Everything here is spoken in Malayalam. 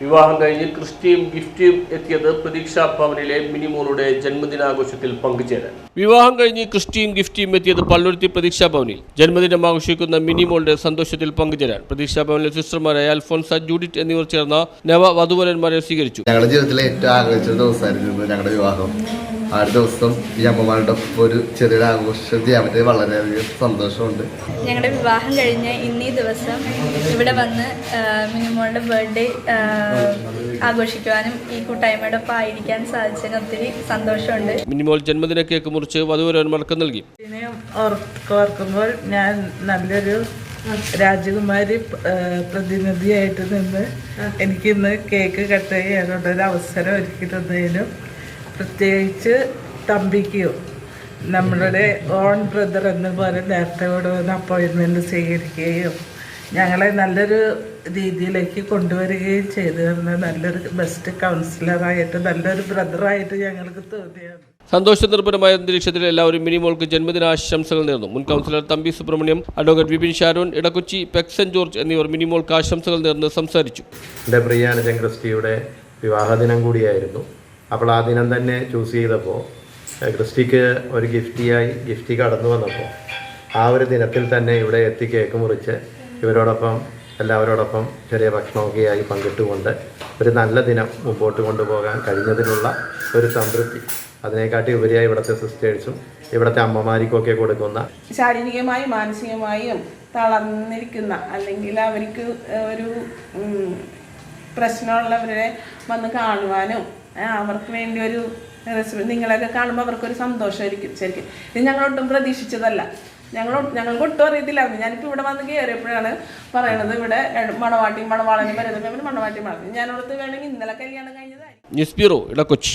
വിവാഹം കഴിഞ്ഞ് ക്രിസ്റ്റിയും ഗിഫ്റ്റിയും എത്തിയത് പ്രതീക്ഷാ ഭവനിലെ മിനിമോളുടെ ജന്മദിനാഘോഷത്തിൽ പങ്കുചേരാൻ. വിവാഹം കഴിഞ്ഞ് ക്രിസ്റ്റിയും ഗിഫ്റ്റിയും എത്തിയത് പള്ളുരുത്തി പ്രതീക്ഷാ ഭവനിൽ. ജന്മദിനം ആഘോഷിക്കുന്ന മിനിമോളുടെ സന്തോഷത്തിൽ പങ്കുചേരാൻ. പ്രതീക്ഷാ ഭവനിലെ സിസ്റ്റർമാരായ അൽഫോൻസ ജൂഡിറ്റ് എന്നിവർ ചേർന്ന നവ വധുവരന്മാരെ സ്വീകരിച്ചു. ഞങ്ങളുടെ ജീവിതത്തിലെ ഏറ്റവും ആഗ്രഹിച്ച ദിവസമായിരുന്നു ഞങ്ങളുടെ വിവാഹം. ആ ഒരു ദിവസം ഈ അമ്മമാരുടെ ഒപ്പം ഒരു ചെറിയൊരു ആഘോഷം ചെയ്യാൻ പറ്റിയത് വളരെയധികം സന്തോഷമുണ്ട്. ഞങ്ങളുടെ വിവാഹം കഴിഞ്ഞ് ഇന്നീ ദിവസം ഇവിടെ വന്ന് മിനിമോളുടെ ബർത്ത്ഡേ ആഘോഷിക്കുവാനും ഈ കൂട്ടായ്മയുടെ ഒപ്പം ആയിരിക്കാൻ സാധിച്ചതിന് ഒത്തിരി സന്തോഷമുണ്ട്. മിനിമോൾ ജന്മദിന കേക്ക് മുറിച്ച് വധുവരന്മാർക്ക് നൽകി. ഓർക്കുമ്പോൾ ഞാൻ നല്ലൊരു രാജകുമാരി പ്രതിനിധിയായിട്ട് നിന്ന് എനിക്കിന്ന് കേക്ക് കട്ട് ചെയ്യാനുള്ള ഒരു അവസരം ഒരുക്കി തന്നതിനും പ്രത്യേകിച്ച് തമ്പിക്കോ നമ്മളുടെ ഓൺ ബ്രദർ എന്ന് പോലെ നേരത്തെ ഇവിടെ വന്ന് അപ്പോയിൻമെന്റ് സ്വീകരിക്കുകയും ഞങ്ങളെ നല്ലൊരു രീതിയിലേക്ക് കൊണ്ടുവരികയും ചെയ്തു തന്ന നല്ലൊരു ബെസ്റ്റ് കൗൺസിലറായിട്ട് നല്ലൊരു ബ്രദറായിട്ട് ഞങ്ങൾക്ക് തോന്നിയത്. സന്തോഷ നിർഭരമായ അന്തരീക്ഷത്തിൽ എല്ലാവരും മിനിമോൾക്ക് ജന്മദിനാശംസകൾ നേർന്നു. മുൻ കൗൺസിലർ തമ്പി സുബ്രഹ്മണ്യം അഡ്വക്കേറ്റ് വിപിൻ ഷാരോൺ ഇടക്കൊച്ചി പെക്സൻ ജോർജ് എന്നിവർ മിനിമോൾക്ക് ആശംസകൾ നേർന്ന് സംസാരിച്ചു. എന്റെ പ്രിയ അനുജൻ ക്രിസ്റ്റിയുടെ വിവാഹ ദിനം കൂടിയായിരുന്നു. അപ്പോൾ ആ ദിനം തന്നെ ചൂസ് ചെയ്തപ്പോൾ ക്രിസ്റ്റിക്ക് ഒരു ഗിഫ്റ്റിയായി ഗിഫ്റ്റി കടന്നു വന്നപ്പോൾ ആ ഒരു ദിനത്തിൽ തന്നെ ഇവിടെ എത്തി കേക്ക് മുറിച്ച് ഇവരോടൊപ്പം എല്ലാവരോടൊപ്പം ചെറിയ ഭക്ഷണമൊക്കെയായി പങ്കിട്ടുകൊണ്ട് ഒരു നല്ല ദിനം മുമ്പോട്ട് കൊണ്ടുപോകാൻ കഴിഞ്ഞതിനുള്ള ഒരു സംതൃപ്തി. അതിനെക്കാട്ടി ഉപരിയായി ഇവിടുത്തെ സിസ്റ്റേഴ്സും ഇവിടുത്തെ അമ്മമാർക്കൊക്കെ കൊടുക്കുന്ന ശാരീരികമായും മാനസികമായും തളർന്നിരിക്കുന്ന അല്ലെങ്കിൽ അവർക്ക് ഒരു പ്രശ്നമുള്ളവരെ വന്ന് കാണുവാനും അവർക്ക് വേണ്ടി ഒരു നിങ്ങളെയൊക്കെ കാണുമ്പോൾ അവർക്കൊരു സന്തോഷമായിരിക്കും ശരിക്കും. ഇത് ഞങ്ങളൊട്ടും പ്രതീക്ഷിച്ചതല്ല. ഞങ്ങൾ ഞങ്ങൾക്ക് ഒട്ടും അറിയത്തില്ലായിരുന്നു. ഞാനിപ്പോൾ ഇവിടെ വന്ന് കയറിയപ്പോഴാണ് പറയണത് ഇവിടെ മണവാട്ടി മണവാളനും വരുന്നത് മണവാട്ടി മണവാട്ടി ഞാനോടത്ത് വേണമെങ്കിൽ ഇന്നലെ കല്യാണം കഴിഞ്ഞതായി ന്യൂസ് ബ്യൂറോ ഇടക്കൊച്ചി.